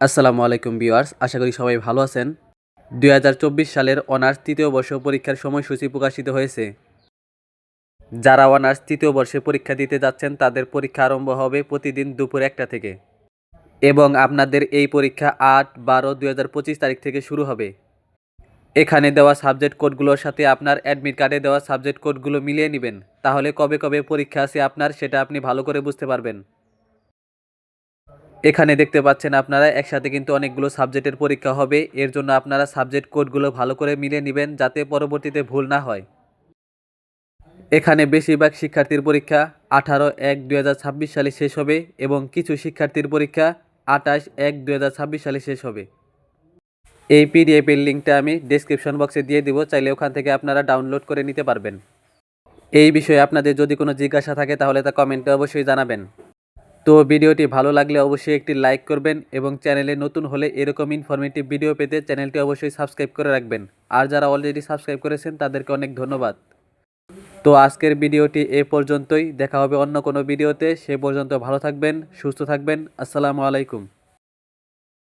আসসালামু আলাইকুম ভিউয়ার্স, আশা করি সবাই ভালো আছেন। দু হাজার চব্বিশ সালের অনার্স তৃতীয় বর্ষ পরীক্ষার সময়সূচি প্রকাশিত হয়েছে। যারা অনার্স তৃতীয় বর্ষে পরীক্ষা দিতে যাচ্ছেন, তাদের পরীক্ষা আরম্ভ হবে প্রতিদিন দুপুর একটা থেকে। এবং আপনাদের এই পরীক্ষা আট, বারো, দুই তারিখ থেকে শুরু হবে। এখানে দেওয়া সাবজেক্ট কোডগুলোর সাথে আপনার অ্যাডমিট কার্ডে দেওয়া সাবজেক্ট কোডগুলো মিলিয়ে নেবেন। তাহলে কবে কবে পরীক্ষা আছে আপনার, সেটা আপনি ভালো করে বুঝতে পারবেন। এখানে দেখতে পাচ্ছেন আপনারা, একসাথে কিন্তু অনেকগুলো সাবজেক্টের পরীক্ষা হবে। এর জন্য আপনারা সাবজেক্ট কোডগুলো ভালো করে মিলে নেবেন যাতে পরবর্তীতে ভুল না হয়। এখানে বেশিরভাগ শিক্ষার্থীর পরীক্ষা আঠারো এক দুই সালে শেষ হবে এবং কিছু শিক্ষার্থীর পরীক্ষা আঠাশ এক দুই সালে শেষ হবে। এই পিডিএফের লিঙ্কটা আমি ডেসক্রিপশন বক্সে দিয়ে দিব, চাইলে ওখান থেকে আপনারা ডাউনলোড করে নিতে পারবেন। এই বিষয়ে আপনাদের যদি কোনো জিজ্ঞাসা থাকে তাহলে তা কমেন্টে অবশ্যই জানাবেন। তো ভিডিওটি ভালো লাগলে অবশ্যই একটি লাইক করবেন এবং চ্যানেলে নতুন হলে এরকম ইনফরমেটিভ ভিডিও পেতে চ্যানেলটি অবশ্যই সাবস্ক্রাইব করে রাখবেন। আর যারা অলরেডি সাবস্ক্রাইব করেছেন, তাদেরকে অনেক ধন্যবাদ। তো আজকের ভিডিওটি এ পর্যন্তই। দেখা হবে অন্য কোনো ভিডিওতে সে পর্যন্ত ভালো থাকবেন, সুস্থ থাকবেন। আসসালামু আলাইকুম।